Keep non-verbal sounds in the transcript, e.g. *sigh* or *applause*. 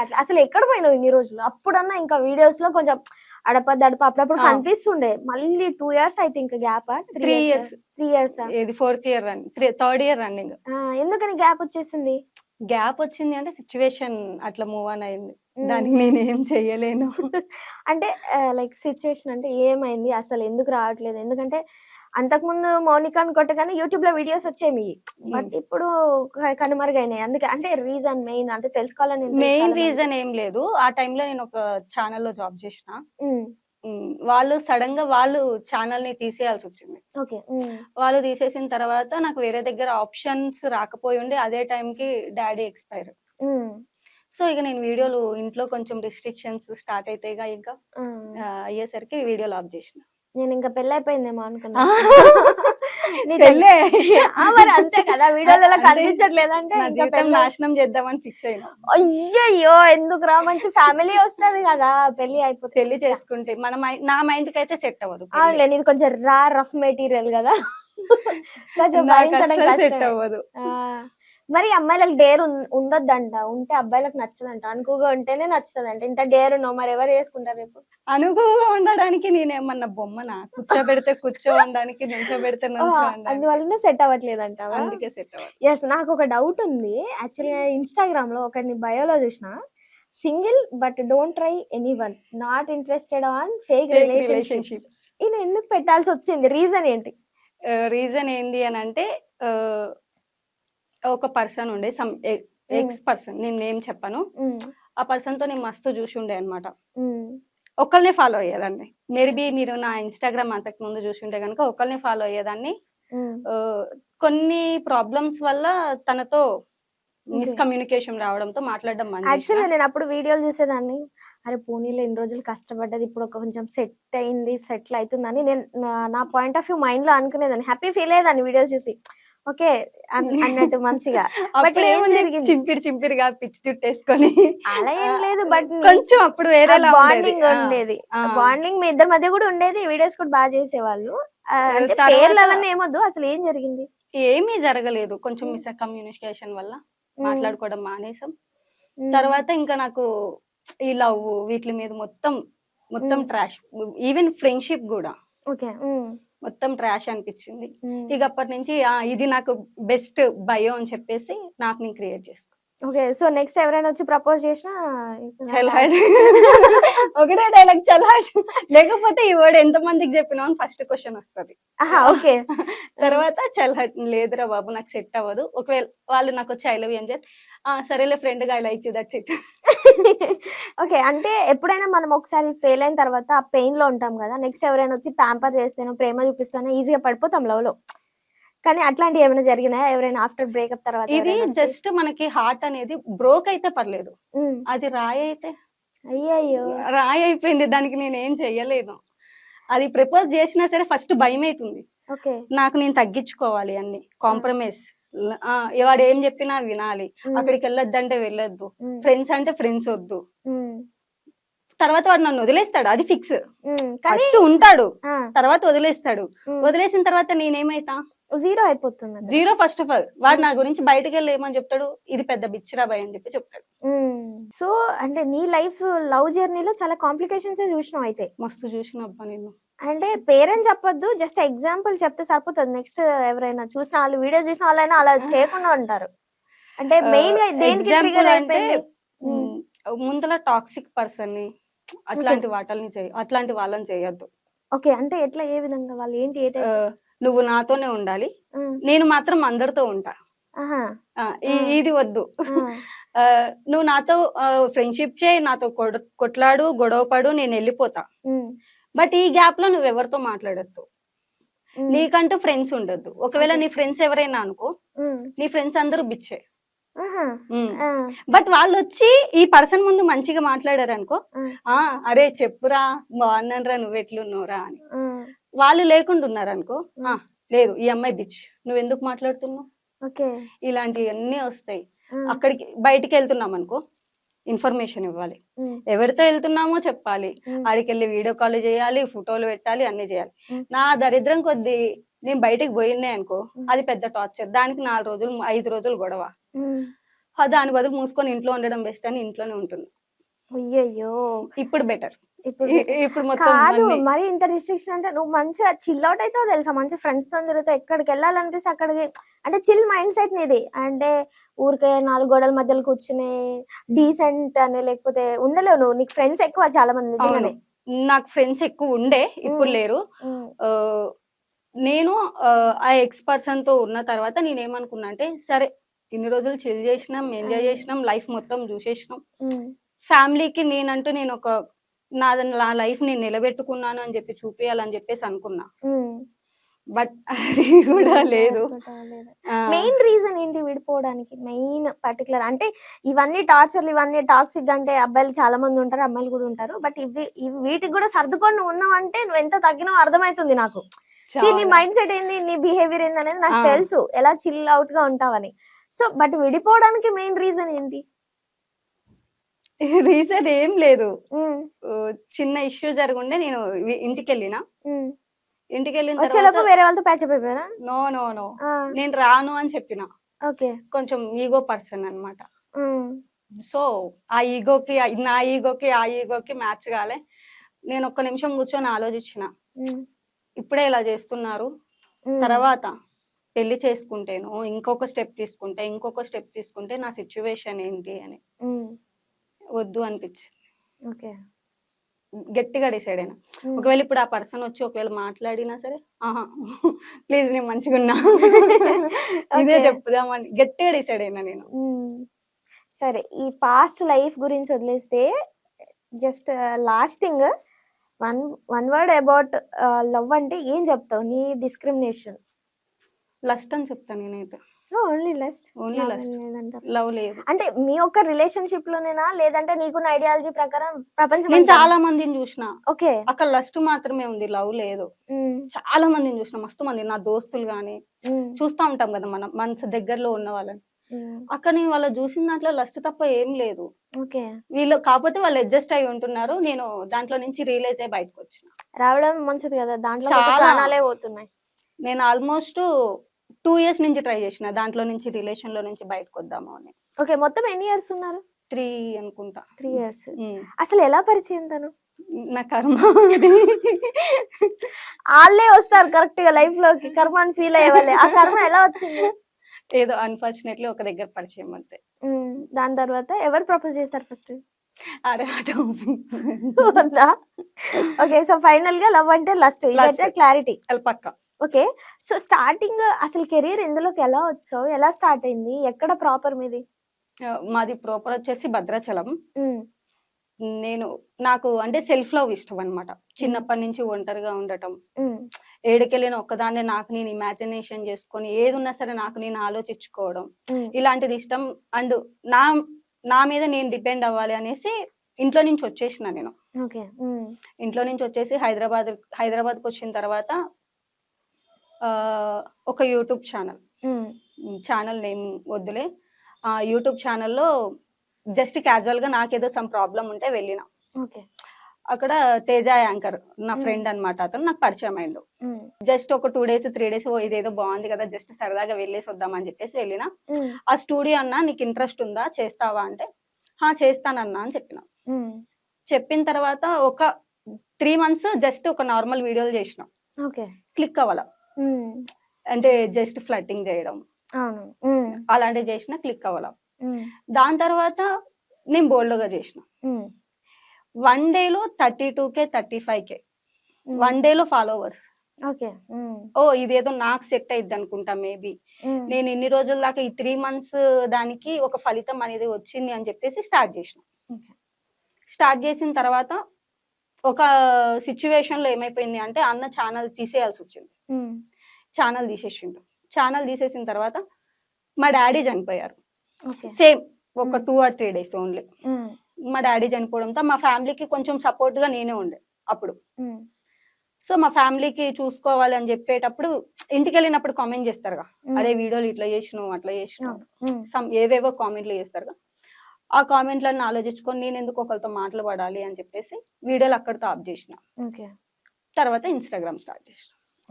కావట్లేదు అసలు ఎక్కడ పోయినావు ఇన్ని రోజులు? అప్పుడన్నా ఇంకా వీడియోస్లో కొంచెం అడప దడప అప్పుడప్పుడు. కనిపిస్తుండే. మళ్ళీ టూ ఇయర్స్ అయితే ఇంకా gap? Three years? Three years? ఇది fourth year run third year running. ఎందుకని గ్యాప్ వచ్చేసింది? గ్యాప్ వచ్చింది అంటే సిచ్యువేషన్ అట్లా మూవ్ ఆన్ అయింది. దానికి నేను ఏం చెయ్యలేను. *laughs* అంటే లైక్ సిచ్యువేషన్ అంటే ఏమైంది? అసలు ఎందుకు రావట్లేదు? ఎందుకంటే అంతకుముందు మౌనికాని కొట్టగానే యూట్యూబ్లో వీడియోస్ వచ్చాయి మీ. బట్ ఇప్పుడు కనుమరుగైనాయి. అందుకే అంటే రీజన్ మెయిన్ అంటే తెలుసుకోవాలని మెయిన్. రీజన్ ఏం లేదు. ఆ టైంలో నేను ఒక ఛానల్లో జాబ్ చేసిన. వాళ్ళు సడన్గా వాళ్ళు ఛానల్ని తీసేయాల్సి వచ్చింది. ఓకే ఉమ్, వాళ్ళు తీసేసిన తర్వాత నాకు వేరే దగ్గర ఆప్షన్స్ రాకపోయి ఉండి అదే టైంకి డాడీ ఎక్స్పైర్ సో ఇక నేను వీడియోలు ఇంట్లో కొంచెం రిస్ట్రిక్షన్స్ స్టార్ట్ అయితే ఇంకా. ఆ, అయ్యేసరికి వీడియోలు ఆఫ్ చేసిన. నేను ఇంకా పెళ్ళి అయిపోయిందేమో అనుకున్నా. *laughs* పెళ్ళే. మరి అంతే కదా వీడియోలలో అంటే కనిపించట్లేదంటే ఇంకా పెళ్ళి నాశనం చేద్దామని ఫిక్స్ అయినా అయ్యయ్యో ఎందుకు రా మంచి ఫ్యామిలీ వస్తది కదా పెళ్ళి అయిపోతే పెళ్ళి చేసుకుంటే మన మైండ్ నా మైండ్కి అయితే సెట్ అవ్వదు పెళ్ళి. అవునులే ఇది కొంచెం రా రఫ్ మెటీరియల్ కదా *laughs* సెట్. అవ్వదు మరి అమ్మాయిలకు డేర్ ఉండొద్దంట ఉంటే అబ్బాయిలకు నచ్చదంట. అనుకుగా ఉంటేనే నచ్చుతుందంట. ఇంత డేర్ ఉన్నావు మరి ఎవరు చేసుకుంటారు రేపు? అనుకువగా ఉండడానికి నేనేమన్నా బొమ్మనా? కూర్చోబెడితే కూర్చోవడానికి నుంచోబెడితే అందువల్లనే సెట్ అవ్వట్లేదంటావా? అందుకే సెట్ అవ్వదు ఎస్ నాకు ఒక డౌట్ ఉంది. యాక్చువల్గా ఇన్స్టాగ్రామ్లో ఒకరిని బయోలో చూసిన. Single but don't try anyone not interested on fake relationships ఈయన ఎందుకు పెట్టాల్సి వచ్చింది? రీజన్ ఏంటి? రీజన్ ఏంది అని అంటే ఆ, ఒక పర్సన్ ఉండే సమ్ ఎక్స్ పర్సన్ నేను నేమ్ చెప్పను. ఆ పర్సన్తో నేను మస్తు చూసి ఉండే అనమాట ఒకళ్ళనే ఫాలో అయ్యేదాన్ని. మేబీ మీరు నా ఇన్స్టాగ్రామ్ అంతకు ముందు చూసి ఉంటే కనుక ఒకళ్ళనే ఫాలో అయ్యేదాన్ని. కొన్ని ప్రాబ్లమ్స్ వల్ల తనతో మిస్కమ్యూనికేషన్ రావడంతో మాట్లాడడం యాక్చువల్లీ. నేను అప్పుడు వీడియోలు చూసేదాన్ని. అరే పూణేలో ఎన్ని రోజులు కష్టపడ్డది ఇప్పుడు ఒక కొంచెం సెట్ అయింది సెటిల్ అవుతుందని నేను నా- నా పాయింట్ ఆఫ్ వ్యూ మైండ్లో అనుకునేదాన్ని. హ్యాపీ ఫీల్ అయ్యేదాన్ని వీడియోస్ చూసి. ఓకే అన్నట్టు మంచిగా. *laughs* ఏముంది? జరిగింది? చింపిరి చింపిరిగా పిచ్చి చుట్టేసుకొని. అలా ఏం లేదు బట్ కొంచెం అప్పుడు వేరేలా బాండింగ్ ఉండేది. బాండింగ్ మీ ఇద్దరి మధ్య కూడా ఉండేది వీడియోస్ కూడా బాగా చేసేవాళ్ళు. అంటే పేర్లు అవన్నీ ఏమొద్దు అసలు ఏం జరిగింది? ఏమీ జరగలేదు కొంచెం. మిస్ కమ్యూనికేషన్ వల్ల. మాట్లాడుకోవడం మానేసాం. తర్వాత ఇంకా నాకు ఈ లవ్ వీటి మీద మొత్తం మొత్తం. ట్రాష్. ఈవెన్ ఫ్రెండ్షిప్ కూడా. ఓకే మొత్తం ట్రాష్ అనిపించింది. ఉమ్. ఇక అప్పటి నుంచి ఇది నాకు బెస్ట్ బయో అని చెప్పేసి నాకు నేను క్రియేట్ చేసుకున్నాను ఓకే సో నెక్స్ట్ ఎవరైనా వచ్చి ప్రపోజ్ చేసినా చల్ హట్ *laughs* ఒకటే డైలాగ్ చల్ హట్ లేకపోతే ఈ వర్డ్ ఎంత మందికి చెప్పినావు అని ఫస్ట్ క్వశ్చన్ వస్తది. ఓకే *laughs* తర్వాత చల్ హట్ లేదురా బాబు నాకు సెట్ అవ్వదు. ఒకవేళ వాళ్ళు నాకు వచ్చి ఐ లవ్ ఏం చేస్తే "ఆ, సరేలే ఫ్రెండ్గా I like you that's it okay అంటే ఎప్పుడైనా మనం ఒకసారి ఫెయిల్ అయిన తర్వాత ఆ పెయిన్లో ఉంటాం కదా నెక్స్ట్ ఎవరైనా వచ్చి ప్యాంపర్ చేస్తేనో ప్రేమ చూపిస్తానో ఈజీగా పడిపోతాం లవ్లో కానీ అట్లాంటివి ఏమైనా జరిగినాయా? ఎవరైనా ఆఫ్టర్ బ్రేకప్ తర్వాత ఇది? జస్ట్ మనకి హార్ట్ అనేది బ్రోక్ అయితే పర్లేదు. అది రాయి అయితే అయ్యయ్యో. రాయి అయిపోయింది దానికి నేను ఏం చెయ్యలేను. అది ప్రపోజ్ చేసినా సరే ఫస్ట్ భయం అవుతుంది ఓకే. నాకు నేను తగ్గించుకోవాలి అన్ని కాంప్రమైజ్. వాడు ఏం చెప్పినా వినాలి. అక్కడికి వెళ్ళొద్దంటే వెళ్ళొద్దు. ఉమ్, ఫ్రెండ్స్ అంటే ఫ్రెండ్స్ వద్దు. తర్వాత వాడు నన్ను వదిలేస్తాడు అది ఫిక్స్. ఫస్ట్ ఉంటాడు తర్వాత వదిలేస్తాడు. వదిలేసిన తర్వాత నేనేమైతా? జీరో అయిపోతుంది. Zero first of all. వాడు నా గురించి బయటకు వెళ్ళి ఏమని చెప్తాడు? ఇది పెద్ద బిచ్చిరా భయ అని చెప్పి చెప్తాడు. సో అంటే నీ లైఫ్ లవ్ జర్నీలో చాలా కాంప్లికేషన్స్ చూసినావు అయితే? మస్తు చూసిన అబ్బా నేను అంటే పేరెంట్ చెప్పొద్దు జస్ట్ ఎగ్జాంపుల్ చెప్తే సరిపోతుంది. నెక్స్ట్ ఎవరైనా చూసిన వాళ్ళు వీడియో చూసిన వాళ్ళైనా అలా చేయకుండా ఉంటారు. అంటే మెయిన్గా దేనికి ట్రిగర్ అంటే ముందల టాక్సిక్ పర్సన్ని అట్లాంటి వాటల్ని చేయ అట్లాంటి వాళ్ళని చేయొద్దు. ఓకే అంటే ఎట్లా ఏ విధంగా? వాళ్ళు ఏంటి నువ్వు నాతోనే ఉండాలి. నేను మాత్రం అందరితో ఉంటా. ఇది వద్దు. *laughs* నువ్వు నాతో ఫ్రెండ్షిప్ చేయి నాతో కొట్లాడు గొడవ పడు నేను వెళ్ళిపోతా. బట్ ఈ గ్యాప్లో నువ్వు ఎవరితో మాట్లాడద్దు. నీకంటూ ఫ్రెండ్స్ ఉండొద్దు. ఒకవేళ నీ ఫ్రెండ్స్ ఎవరైనా అనుకో నీ ఫ్రెండ్స్ అందరూ బిచ్చే బట్ వాళ్ళు వచ్చి ఈ పర్సన్ ముందు మంచిగా మాట్లాడారు అనుకో ఆ. అరే చెప్పురా బాగున్నానరా నువ్వు ఎట్లున్నావురా అని. వాళ్ళు లేకుండా ఉన్నారు అనుకో లేదు ఈ అమ్మాయి బిచ్ నువ్వు ఎందుకు మాట్లాడుతున్నావు ఇలాంటివన్నీ వస్తాయి. అక్కడికి బయటికి వెళ్తున్నాం అనుకో ఇన్ఫర్మేషన్ ఇవ్వాలి. ఎవరితో వెళ్తున్నామో చెప్పాలి. ఆడికి వెళ్ళి వీడియో కాల్ చేయాలి ఫోటోలు పెట్టాలి అన్ని చేయాలి. నా దరిద్రం కొద్దీ నేను బయటికి పోయినాయి అనుకో. అది పెద్ద టార్చర్. దానికి నాలుగు రోజులు ఐదు రోజులు గొడవ. దాని బదులు మూసుకొని ఇంట్లో ఉండడం బెస్ట్ అని ఇంట్లోనే ఉంటున్నా. అయ్యయ్యో. ఇప్పుడు బెటర్. ఇప్పుడు ఇప్పుడు కాదు. మరి ఇంత రిస్ట్రిక్షన్ అంటే నువ్వు మంచిగా చిల్ అవుట్ అయితే తెలుసా? మంచి ఫ్రెండ్స్తో తిరుగుతావు ఎక్కడికి వెళ్ళాలనిపిస్తే అక్కడికి అంటే చిల్ మైండ్ సెట్ నీది. అంటే ఊరికే నాలుగు గోడల మధ్యలో కూర్చునే డీసెంట్ అని లేకపోతే ఉండలేవు నువ్వు. నీకు ఫ్రెండ్స్ ఎక్కువ చాలా మంది నిజంగానే. నాకు ఫ్రెండ్స్ ఎక్కువ ఉండే ఇప్పుడు. లేరు. నేను ఆ, ఎక్స్ పర్సన్తో ఉన్న తర్వాత నేను ఏమనుకున్నా అంటే సరే ఇన్ని రోజులు చిల్ చేసినాం ఎంజాయ్. చేసినాం లైఫ్ మొత్తం చూసేసినాం. ఫ్యామిలీకి నేనంటూ నేను ఒక నాది నా లైఫ్ నేను నిలబెట్టుకున్నాను అని చెప్పి చూపించాలని చెప్పేసి అనుకున్నా. బట్ అది కూడా లేదు. మెయిన్ రీజన్ ఏంటి విడిపోవడానికి? మెయిన్ పర్టికులర్ అంటే ఇవన్నీ టార్చర్లు ఇవన్నీ టాక్సిక్ అంటే అబ్బాయిలు చాలా మంది ఉంటారు అమ్మాయిలు కూడా ఉంటారు. బట్ ఇవి వీటికి కూడా సర్దుకొని నువ్వు ఉన్నావు అంటే నువ్వు ఎంత తగ్గినావు అర్థమవుతుంది నాకు. నీ. మైండ్ సెట్ ఏంది నీ బిహేవియర్ ఏంది అనేది నాకు. తెలుసు. ఎలా చిల్ అవుట్గా ఉంటావని. సో బట్ విడిపోవడానికి మెయిన్ రీజన్ ఏంటి? రీజన్ ఏం లేదు. చిన్న ఇష్యూ జరుగుండే నేను ఇంటికి వెళ్ళిన. ఇంటికి వెళ్ళిన వచ్చేలోపు తర్వాత వేరే వాళ్ళతో ప్యాచ్ అయిపోయినా? No no no. నేను రాను అని చెప్పిన. ఓకే. కొంచెం ఈగో పర్సన్ అన్నమాట. సో ఆ ఈగోకి నా ఈగోకి ఆ ఈగోకి మ్యాచ్ కాలే. నేను ఒక్క నిమిషం కూర్చొని ఆలోచించిన. ఇప్పుడే ఇలా చేస్తున్నారు. తర్వాత పెళ్ళి చేసుకుంటేను ఇంకొక స్టెప్ తీసుకుంటే ఇంకొక స్టెప్ తీసుకుంటే నా సిచ్యువేషన్ ఏంటి అని. వద్దు అనిపించింది. ఓకే. గట్టిగా డిసైడ్ అయినా. ఒకవేళ ఇప్పుడు ఆ పర్సన్ వచ్చి ఒకవేళ మాట్లాడినా సరే ఆహా ప్లీజ్ నేను మంచిగా ఉన్నా. ఇదే. చెప్పుదామని గట్టిగా డిసైడ్ అయినా నేను. సరే ఈ పాస్ట్ లైఫ్ గురించి వదిలేస్తే just last thing one one word about love అంటే ఏం చెప్తావు? నీ డిస్క్రిమినేషన్. లస్ట్ అని చెప్తాను నేనైతే. Only lust Only lust. Love లేదు. అంటే మీ ఒక్క రిలేషన్షిప్ లోనేనా? లేదంటే నీకున్న ఐడియాలజీ ప్రకారం ప్రపంచం నేను? చాలా మందిని చూసిన. ఓకే. అక్కడ లస్ట్ మాత్రమే ఉంది లవ్ లేదు. చాలా మందిని చూసిన మస్తు మంది. నా దోస్తులు గాని. చూస్తా ఉంటాం కదా మనం మన దగ్గరలో ఉన్న వాళ్ళని. అక్కడ నేను వాళ్ళ చూసిన దాంట్లో లస్ట్ తప్ప ఏం లేదు. ఓకే. వీళ్ళు కాకపోతే వాళ్ళు అడ్జస్ట్ అయి ఉంటున్నారు. నేను దాంట్లో నుంచి రియలైజ్ అయ్యి బయటకు వచ్చిన. రావడం మంచిది కదా. దాంట్లో చాలా. పోతున్నాయి. నేను ఆల్మోస్ట్ టూ ఇయర్స్ నుంచి ట్రై చేసిన. దాంట్లో నుంచి రిలేషన్లో నుంచి బయటకు వద్దాము అని. ఓకే మొత్తం ఎన్ని ఇయర్స్ ఉన్నారు? త్రీ అనుకుంటా. Three years. అసలు ఎలా పరిచయం తను? నా కర్మ. వాళ్ళే వస్తారు కరెక్ట్గా లైఫ్లోకి. కర్మ అని ఫీల్ అయ్యే ఆ కర్మ ఎలా వచ్చింది? ఏదో అన్ఫార్చునేట్లీ ఒక దగ్గర పరిచయం అంతే. దాని తర్వాత ఎవరు ప్రపోజ్ చేస్తారు ఫస్ట్? ఉందా? ఓకే సో ఫైనల్గా లవ్ అంటే లస్ట్ ఇదైతే. క్లారిటీ పక్క. ఓకే సో స్టార్టింగ్ అసలు కెరీర్ ఇందులోకి ఎలా వచ్చావు? ఎలా స్టార్ట్ అయింది? ఎక్కడ ప్రాపర్ మీది? మాది ప్రాపర్ వచ్చేసి భద్రాచలం. నేను నాకు అంటే సెల్ఫ్ లవ్ ఇష్టం అన్నమాట. చిన్నప్పటి నుంచి ఒంటరిగా ఉండటం. ఏడుకెళ్ళిన ఒక్కదాన్నే నాకు నేను ఇమాజినేషన్ చేసుకొని ఏది ఉన్నా సరే నాకు నేను ఆలోచించుకోవడం. ఇలాంటిది ఇష్టం. అండ్ నా నా మీద నేను డిపెండ్ అవ్వాలి అనేసి ఇంట్లో నుంచి వచ్చేసిన నేను. ఇంట్లో నుంచి వచ్చేసి హైదరాబాద్ హైదరాబాద్కి వచ్చిన తర్వాత ఒక యూట్యూబ్ ఛానల్. ఛానల్ నేమ్ వద్దులే. ఆ యూట్యూబ్ ఛానల్లో జస్ట్ క్యాజువల్గా నాకేదో సమ్ ప్రాబ్లం ఉంటే వెళ్ళిన. ఓకే. అక్కడ తేజ యాంకర్ నా. ఫ్రెండ్ అన్నమాట అతను నాకు పరిచయం అయిండు. జస్ట్ ఒక టూ డేస్ త్రీ డేస్ ఇదేదో బాగుంది కదా జస్ట్ సరదాగా వెళ్ళేసి వద్దామని చెప్పేసి వెళ్ళిన. ఆ స్టూడియో అన్న నీకు ఇంట్రెస్ట్ ఉందా చేస్తావా అంటే హా చేస్తానన్నా అని చెప్పిన. చెప్పిన తర్వాత ఒక త్రీ మంత్స్ జస్ట్ ఒక నార్మల్ వీడియోలు చేసిన. క్లిక్ అవ్వాల. అంటే జస్ట్ ఫ్లట్టింగ్ చేయడం. అలాంటివి చేసిన క్లిక్ అవ్వాల. దాని తర్వాత నేను బోల్డ్గా చేసిన. వన్ డేలో thirty two K thirty five K one డేలో ఫాలోవర్స్ ఓకే ఓ ఇదేదో నాకు సెట్ అయింది అనుకుంటా మేబీ ఉమ్, నేను ఇన్ని రోజుల దాకా ఈ త్రీ మంత్స్ దానికి ఒక ఫలితం అనేది వచ్చింది అని చెప్పేసి స్టార్ట్ చేసిన. స్టార్ట్ చేసిన తర్వాత ఒక సిచ్యువేషన్లో ఏమైపోయింది అంటే అన్న ఛానల్ తీసేయాల్సి వచ్చింది. ఛానల్ తీసేసిండు. ఛానల్ తీసేసిన తర్వాత మా డాడీ చనిపోయారు. సేమ్ ఒక Hmm. Two or three days only మా డాడీ చనిపోవడంతో మా ఫ్యామిలీకి కొంచెం సపోర్ట్గా నేనే ఉండే అప్పుడు. సో మా ఫ్యామిలీకి చూసుకోవాలి అని చెప్పేటప్పుడు ఇంటికి వెళ్ళినప్పుడు కామెంట్ చేస్తారుగా. అరే వీడియోలు ఇట్లా చేసినావు అట్లా చేసినావు. సమ్ ఏవేవో కామెంట్లు చేస్తారుగా. ఆ కామెంట్లను ఆలోచించుకొని నేను ఎందుకు ఒకరితో మాట్లాడాలి అని చెప్పేసి వీడియోలు అక్కడితో ఆఫ్ చేసిన. తర్వాత ఇన్స్టాగ్రామ్ స్టార్ట్ చేసిన.